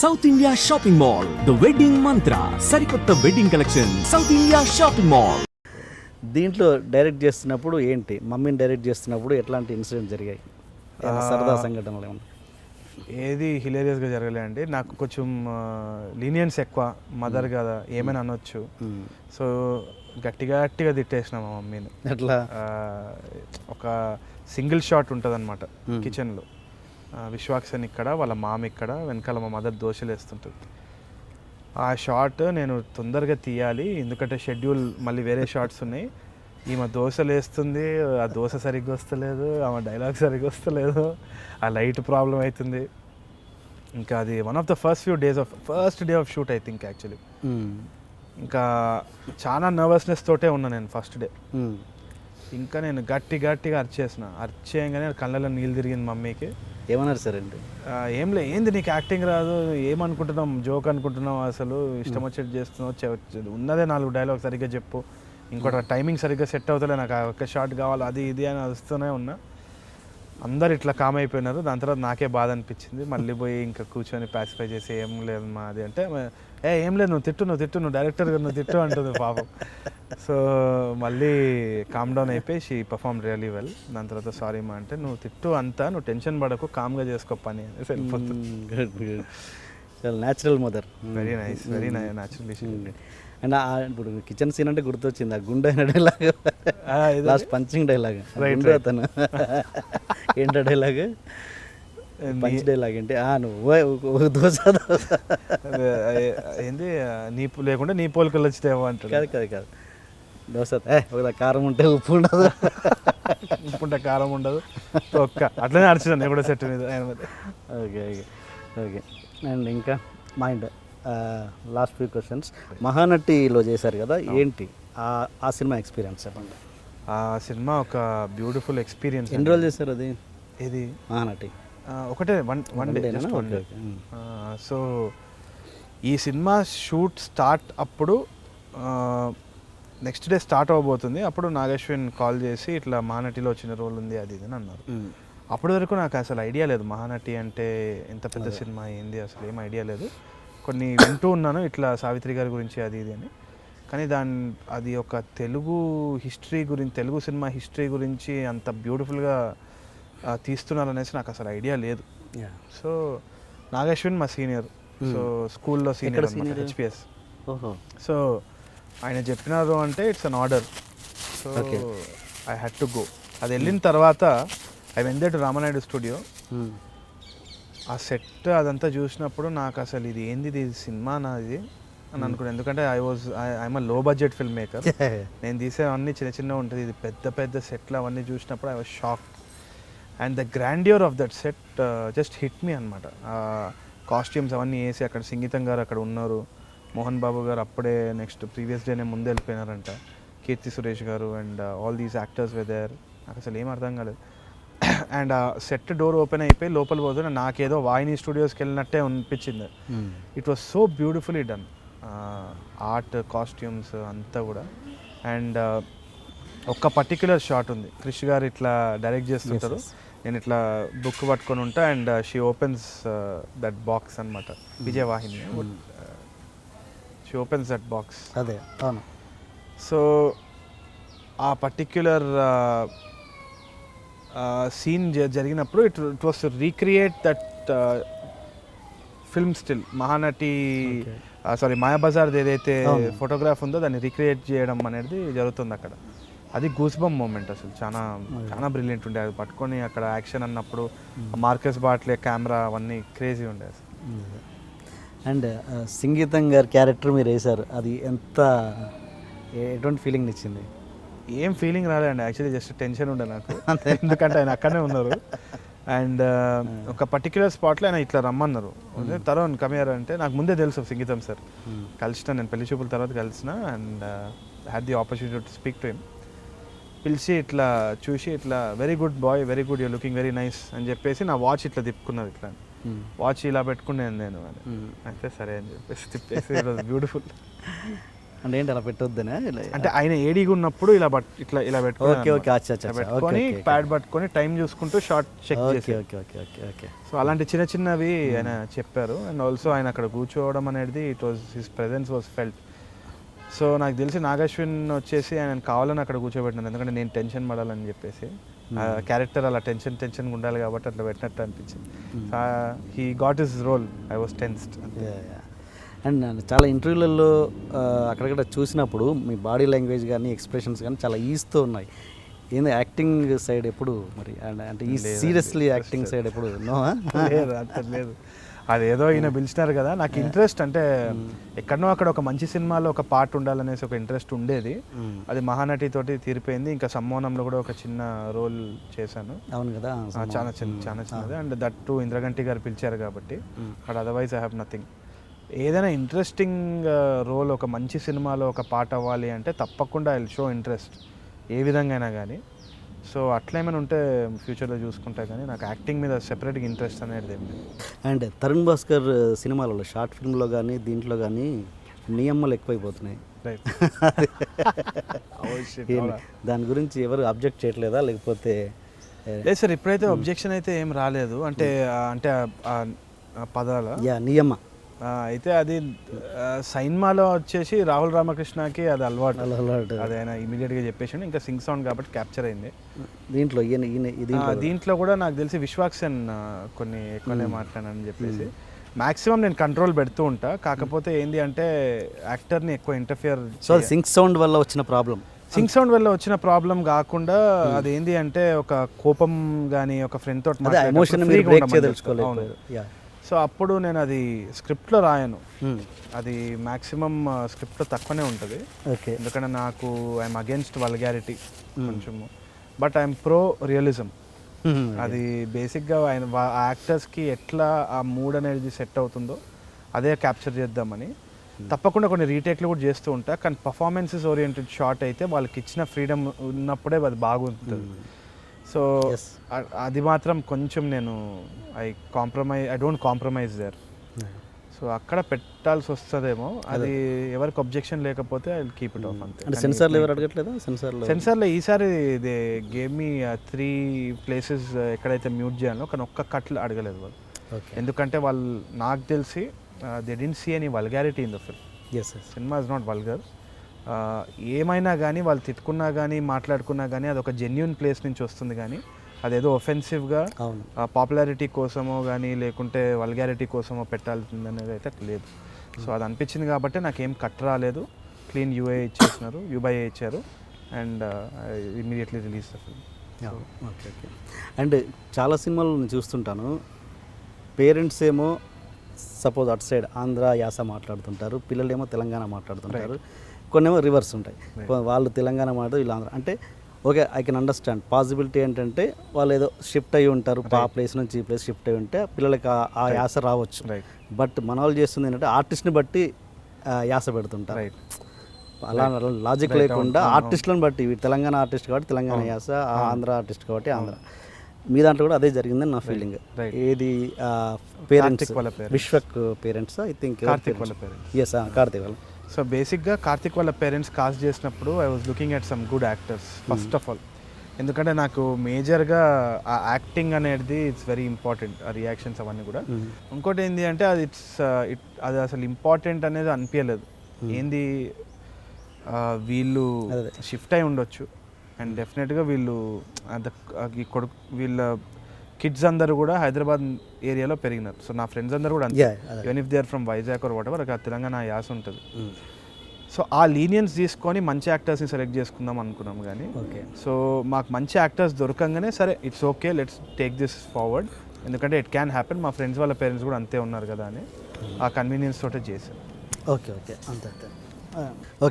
South India shopping mall the wedding mantra సరికొత్త wedding collection South India shopping mall దీంట్లో direct చేస్తున్నప్పుడు ఏంటి? మమ్మీని డైరెక్ట్ చేస్తున్నప్పుడు ఎట్లాంటి ఇన్సిడెంట్ జరిగాయి? సరదా సంఘటనలు ఏమన్నా? ఏది హిలేరియస్గా జరగలే అండి. నాకు కొంచెం లీనియన్స్ ఎక్కువ మదర్ కదా ఏమైనా అనొచ్చు. సో గట్టిగా గట్టిగా తిట్టేసిన మా మమ్మీని. ఎట్లా? ఆ, ఒక సింగిల్ షాట్ ఉంటుంది అనమాట కిచెన్లో విశ్వాక్సన్ ఇక్కడ వాళ్ళ మామ ఇక్కడ వెనకాల మా మదర్ దోశలు వేస్తుంటుంది. ఆ షాట్ నేను తొందరగా తీయాలి ఎందుకంటే షెడ్యూల్ మళ్ళీ వేరే షార్ట్స్ ఉన్నాయి. ఈమె దోశలు వేస్తుంది ఆ దోశ సరిగ్గా వస్తలేదు ఆమె డైలాగ్ సరిగ్గా వస్తలేదు ఆ లైట్ ప్రాబ్లం అవుతుంది. ఇంకా అది one of the first few days of first day of shoot I think actually. ఇంకా చాలా నర్వస్నెస్ తోటే ఉన్నా నేను ఫస్ట్ డే మ్మ్. ఇంకా నేను గట్టి గట్టిగా అరిచేసిన అరిచేయంగానే కళ్ళలో నీళ్ళు తిరిగింది మమ్మీకి. ఏమన్నారు సార్ అండి ఏం లే ఏంది నీకు యాక్టింగ్ రాదు ఏమనుకుంటున్నాం జోక్ అనుకుంటున్నాం అసలు ఇష్టం వచ్చేది చేస్తున్నావు చె- ఉన్నదే నాలుగు డైలాగ్ సరిగ్గా చెప్పు. ఇంకోటి టైమింగ్ సరిగ్గా సెట్ అవుతలే నాకు ఆ ఒక్క షాట్ కావాలి అది ఇది అని వస్తూనే ఉన్నా. అందరు ఇట్లా కామ్ అయిపోయినారు. దాని తర్వాత నాకే బాధ అనిపించింది. మళ్ళీ పోయి ఇంకా కూర్చొని పాసిఫై చేసి ఏం లేదు మా అది అంటే ఏ ఏం లేదు నువ్వు తిట్టు నువ్వు తిట్టు నువ్వు డైరెక్టర్ నువ్వు తిట్టు అంటుంది పాపం. సో మళ్ళీ కామ్ డౌన్ అయిపోయి షీ పర్ఫామ్ రియలీ వెల్ దాని తర్వాత సారీ మా అంటే నువ్వు తిట్టు అంతా నువ్వు టెన్షన్ పడకు కామ్గా చేసుకో పని అనేసి వెళ్ళిపోతుంది. చాలా natural mother very nice very nice naturally and ఆ ఇప్పుడు కిచెన్ సీన్ అంటే గుర్తొచ్చింది ఆ గుండె అయిన dialogue last punching dialogue right అతను. ఏంటో డైలాగ్ పంచ్ డైలాగ్ ఏంటి? ఆ నువ్వు దోశ ఏంది? నీ లేకుంటే నీ పోలికలు వచ్చితేమో అంటాడు కాదు కాదు కాదు. దోశ ఒక కారం ఉంటే ఉప్పు ఉండదు. ఉప్పుంటే కారం ఉండదు. ఒక్క అట్లనే అరిచినా నేను కూడా సెట్ మీద. Okay okay okay. అండ్ ఇంకా మైండ్ లాస్ట్ ఫ్యూ క్వశ్చన్స్ మహానటిలో చేశారు కదా ఏంటి? ఆ- ఆ సినిమా ఎక్స్పీరియన్స్ చెప్పండి. ఆ సినిమా ఒక బ్యూటిఫుల్ ఎక్స్పీరియన్స్ ఎన్ని రోజులు చేశారు అది? ఇది మహానటి. ఒకటే one one day one day. So ఈ సినిమా షూట్ స్టార్ట్ అప్పుడు నెక్స్ట్ డే స్టార్ట్ అవ్వబోతుంది అప్పుడు నాగేశ్వన్ కాల్ చేసి ఇట్లా మహానటిలో వచ్చిన రోల్ ఉంది అది ఇది అని అన్నారు. మ్. అప్పటి వరకు నాకు అసలు ఐడియా లేదు. మహానటి అంటే ఎంత పెద్ద సినిమా ఏంది? అసలు ఏం ఐడియా లేదు. కొన్ని వింటూ ఉన్నాను. ఇట్లా సావిత్రి గారి గురించి అది ఇది అని. కానీ దాని అది ఒక తెలుగు హిస్టరీ గురించి తెలుగు సినిమా హిస్టరీ గురించి అంత బ్యూటిఫుల్గా తీస్తున్నారు అనేసి నాకు అసలు ఐడియా లేదు. సో నాగేశ్వన్ మా సీనియర్. సో స్కూల్లో సీనియర్? హెచ్పిఎస్ సో ఆయన చెప్పినారు అంటే it's an order. So. I had to go. అది వెళ్ళిన తర్వాత I went to Ramanaidu studio. Hmm. ఆ సెట్ అదంతా చూసినప్పుడు నాకు అసలు ఇది ఏంది ఇది సినిమా నాది అని అనుకున్నాను ఎందుకంటే ఐ వాజ్ ఐఎమ్లో బడ్జెట్ ఫిల్మ్ మేకర్ నేను తీసేవన్నీ చిన్న చిన్న ఉంటుంది. ఇది పెద్ద పెద్ద సెట్లు అవన్నీ చూసినప్పుడు I was shock and the grandeur of that set just hit me అనమాట కాస్ట్యూమ్స్ అవన్నీ వేసి అక్కడ సంగీతం గారు అక్కడ ఉన్నారు. మోహన్ బాబు గారు అప్పుడే నెక్స్ట్ ప్రీవియస్ డేనే ముందే వెళ్ళిపోయినారంట. Keerthy Suresh garu and all these actors whether నాకు అసలు ఏం అర్థం కాలేదు. అండ్ ఆ సెట్ డోర్ ఓపెన్ అయిపోయి లోపల పోతున్నా నాకేదో వాయిని స్టూడియోస్కి వెళ్ళినట్టే అనిపించింది. It was so beautifully done art costumes అంతా కూడా. అండ్ ఒక్క పర్టిక్యులర్ షాట్ ఉంది. క్రిష్ గారు ఇట్లా డైరెక్ట్ చేస్తుంటారు. నేను ఇట్లా బుక్ పట్టుకొని ఉంటా and she opens that box అనమాట Vijayavahini. She opens that box అదే అవును. సో ఆ పర్టిక్యులర్ సీన్ జరిగినప్పుడు it it was recreate that film still Mahanati sorry Mayabazar ఏదైతే. ఫోటోగ్రాఫ్ ఉందో దాన్ని రీక్రియేట్ చేయడం అనేది జరుగుతుంది అక్కడ. అది గూస్బమ్ మూమెంట్ అసలు. చాలా చాలా బ్రిలియంట్ ఉండే. అది పట్టుకొని అక్కడ యాక్షన్ అన్నప్పుడు మార్కస్ బాట్లే కెమెరా అవన్నీ క్రేజీ ఉండే అసలు. అండ్ సంగీతం గారి క్యారెక్టర్ మీరు వేశారు. అది ఎంత ఎటువంటి ఫీలింగ్ ఇచ్చింది? ఏం ఫీలింగ్ రాలేదండి. యాక్చువల్లీ జస్ట్ టెన్షన్ ఉండే నాకు. ఎందుకంటే ఆయన అక్కడనే ఉన్నారు. అండ్ ఒక పర్టిక్యులర్ స్పాట్లో ఆయన ఇట్లా రమ్మన్నారు. తరుణ్ కమియర్ అంటే నాకు ముందే తెలుసు సంగీతం సార్. కలిసిన నేను పెళ్ళి చూపుల తర్వాత కలిసిన and had the opportunity to speak to him పిలిచి ఇట్లా చూసి ఇట్లా very good boy very good you looking very nice అని చెప్పేసి నా వాచ్ ఇట్లా తిప్పుకున్నది ఇట్లా. వాచ్ ఇలా పెట్టుకున్నాను నేను అని. అయితే సరే అని చెప్పేసి తిప్పేసి ఇట్ వాజ్ బ్యూటిఫుల్ అంటే ఏంటి అలా పెట్టొద్దనే? అంటే ఆయన ఏడిగా ఉన్నప్పుడు ఇలా బట్ ఇట్లా ఇలా పెట్టుకొని ఓకే ఓకే అచ్చా అచ్చా పెట్టుకొని. ప్యాడ్ పట్టుకొని టైం చూసుకుంటూ షార్ట్ చెక్ చేసి okay okay okay okay. So అలాంటి చిన్న చిన్నవి ఆయన చెప్పారు. అండ్ ఆల్సో ఆయన అక్కడ కూర్చోవడం అనేది it was his presence was felt so నాకు తెలిసి నాగశ్విన్ వచ్చేసి ఆయన కావాలని అక్కడ కూర్చోబెట్టినాను ఎందుకంటే నేను టెన్షన్ పడాలని చెప్పేసి. క్యారెక్టర్ అలా టెన్షన్ టెన్షన్ ఉండాలి కాబట్టి అట్లా పెట్టినట్టు అనిపించింది. He got his role I was tensed and నేను చాలా ఇంటర్వ్యూలలో అక్కడక్కడ చూసినప్పుడు మీ బాడీ లాంగ్వేజ్ కానీ ఎక్స్ప్రెషన్స్ కానీ చాలా ఈజీతో ఉన్నాయి. ఏంది యాక్టింగ్ సైడ్ ఎప్పుడు మరి? అంటే ఈ సీరియస్లీ యాక్టింగ్ సైడ్ ఎప్పుడు నో లేదు లేదు. అదేదో ఈయన పిలిచినారు కదా నాకు ఇంట్రెస్ట్ అంటే ఎక్కడనో అక్కడ ఒక మంచి సినిమాలో ఒక పార్ట్ ఉండాలనేసి ఒక ఇంట్రెస్ట్ ఉండేది. అది మహానటి తోటి తీరిపోయింది. ఇంకా సమ్మోహనంలో కూడా ఒక చిన్న రోల్ చేశాను. అవును కదా చాలా చిన్న చాలా చిన్నది. And that to Indraganti garu పిలిచారు కాబట్టి. But otherwise I have nothing ఏదైనా ఇంట్రెస్టింగ్ రోల్ ఒక మంచి సినిమాలో ఒక పాట అవ్వాలి అంటే తప్పకుండా ఐ షో ఇంట్రెస్ట్ ఏ విధంగా అయినా కానీ సో అట్లా ఏమైనా ఉంటే ఫ్యూచర్లో చూసుకుంటా కానీ నాకు యాక్టింగ్ మీద సెపరేట్గా ఇంట్రెస్ట్ అనేది ఏం లేదు. అండ్ తరుణ్ భాస్కర్ సినిమాలలో షార్ట్ ఫిల్మ్లో కానీ దీంట్లో కానీ నియమాలు ఎక్కువైపోతున్నాయి. రైట్ ఏంటి? దాని గురించి ఎవరు అబ్జెక్ట్ చేయట్లేదా? లేకపోతే లేదు సార్ ఇప్పుడైతే అబ్జెక్షన్ అయితే ఏం రాలేదు. అంటే అంటే పదాల. యా నియమ. అయితే అది సైన్మాలో వచ్చేసి రాహుల్ రామకృష్ణకి అది అలవాటు. అలా అలవాటు. అది ఆయన ఇమీడియట్గా చెప్పేసి ఇంకా సింగ్ సౌండ్ కాబట్టి క్యాప్చర్ అయింది. దీంట్లో దీంట్లో. కూడా నాకు తెలిసి విశ్వాక్సేన్ కొన్ని ఎక్కువనే మాట్లాడానని చెప్పేసి. మాక్సిమం నేను కంట్రోల్ పెడుతూ ఉంటా. కాకపోతే ఏంది అంటే యాక్టర్ని ఎక్కువ ఇంటర్ఫియర్ సో సింక్ సౌండ్ వల్ల వచ్చిన ప్రాబ్లం సింగ్ సౌండ్ వల్ల వచ్చిన ప్రాబ్లం కాకుండా అదేంటి అంటే ఒక కోపం కానీ ఒక ఫ్రెండ్ తోటి ఎమోషన్ సో అప్పుడు నేను అది స్క్రిప్ట్లో రాయను. అది మ్యాక్సిమం స్క్రిప్ట్లో తక్కువనే ఉంటుంది. ఓకే. ఎందుకంటే నాకు ఐఎమ్ అగేన్స్ట్ వల్గారిటీ కొంచెము. But I'm pro realism. అది బేసిక్గా ఆయన యాక్టర్స్కి ఎట్లా ఆ మూడ్ అనేది సెట్ అవుతుందో అదే క్యాప్చర్ చేద్దామని. తప్పకుండా కొన్ని రీటేక్లు కూడా చేస్తూ ఉంటా. కానీ పర్ఫార్మెన్సెస్ ఓరియంటెడ్ షార్ట్ అయితే వాళ్ళకి ఇచ్చిన ఫ్రీడమ్ ఉన్నప్పుడే అది బాగుంటుంది. సో. అది మాత్రం కొంచెం నేను I compromise I don't compromise there so అక్కడ పెట్టాల్సి వస్తుందేమో. అది. ఎవరికి ఒబ్జెక్షన్ లేకపోతే ఐ కీప్ ఇట్ ఆఫ్ అంతే. అంటే సెన్సార్లు ఎవరు అడగట్లేదా? సెన్సార్లు సెన్సార్లో ఈసారి ఇది గేమ్ మీ త్రీ ప్లేసెస్ ఎక్కడైతే మ్యూట్ చేయాలో కానీ ఒక్క కట్లు అడగలేదు వాళ్ళు. ఎందుకంటే వాళ్ళు నాకు తెలిసి they didn't see any vulgarity in the film cinema is not vulgar ఏమైనా కానీ వాళ్ళు తిట్టుకున్నా కానీ మాట్లాడుకున్నా కానీ అది ఒక జెన్యున్ ప్లేస్ నుంచి వస్తుంది కానీ అదేదో ఒఫెన్సివ్గా పాపులారిటీ కోసమో కానీ లేకుంటే వల్గారిటీ కోసమో పెట్టాల్సింది అనేది అయితే లేదు. సో అది అనిపించింది కాబట్టి నాకేం కట్ రాలేదు. క్లీన్ యూఏ ఇచ్చేసినారు యూబైఏ ఇచ్చారు and immediately release okay okay and చాలా సినిమాలు నేను చూస్తుంటాను. పేరెంట్స్ ఏమో సపోజ్ అటు సైడ్ ఆంధ్ర యాస మాట్లాడుతుంటారు పిల్లలేమో తెలంగాణ మాట్లాడుతుంటారు. కొన్నేమో రివర్స్ ఉంటాయి. వాళ్ళు తెలంగాణ మాట్లాడు వీళ్ళు ఆంధ్ర అంటే okay I can understand possibility ఏంటంటే వాళ్ళు ఏదో షిఫ్ట్ అయ్యి ఉంటారు ఆ ప్లేస్ నుంచి ఈ ప్లేస్ షిఫ్ట్ అయ్యి ఉంటే పిల్లలకి ఆ- యాస రావచ్చు. బట్ మన వాళ్ళు చేస్తుంది ఏంటంటే ఆర్టిస్ట్ని బట్టి యాస పెడుతుంటారు. రైట్ అలా లాజిక్ లేకుండా ఆర్టిస్టులను బట్టి తెలంగాణ ఆర్టిస్ట్ కాబట్టి తెలంగాణ యాస ఆంధ్ర ఆర్టిస్ట్ కాబట్టి ఆంధ్ర. మీ దాంట్లో కూడా అదే జరిగిందని నా ఫీలింగ్. ఏది parents. Vishwak parents I think Karthik వాళ్ళ పేరెంట్స్ ఎస్ కార్తిక్ వాళ్ళ సో బేసిక్గా కార్తిక్ వాళ్ళ పేరెంట్స్ కాస్ట్ చేసినప్పుడు I was looking at some good actors first of all ఎందుకంటే నాకు మేజర్గా ఆ యాక్టింగ్ అనేది ఇట్స్ వెరీ ఇంపార్టెంట్ ఆ రియాక్షన్స్ అవన్నీ కూడా. ఇంకోటి ఏంటి అంటే అది ఇట్స్ ఇట్ అది అసలు ఇంపార్టెంట్ అనేది అనిపించలేదు. ఏంది వీళ్ళు. షిఫ్ట్ అయి ఉండొచ్చు. అండ్ డెఫినెట్గా వీళ్ళు కొడుకు వీళ్ళ కిడ్స్ అందరూ కూడా హైదరాబాద్ ఏరియాలో పెరిగినారు. సో నా ఫ్రెండ్స్ అందరూ కూడా అంతే. Even if they are from Vizag or whatever Telangana యాస ఉంటుంది. సో ఆ లీనియన్స్ తీసుకొని మంచి యాక్టర్స్ని సెలెక్ట్ చేసుకుందాం అనుకున్నాం కానీ ఓకే సో మాకు మంచి యాక్టర్స్ దొరకంగానే సరే it's okay let's take this forward ఎందుకంటే ఇట్ క్యాన్ హ్యాపెన్ మా ఫ్రెండ్స్ వాళ్ళ పేరెంట్స్ కూడా అంతే ఉన్నారు కదా అని. ఆ కన్వీనియన్స్ తోటే చేశారు ఓకే ఓకే అంతే అంతే. ఓకే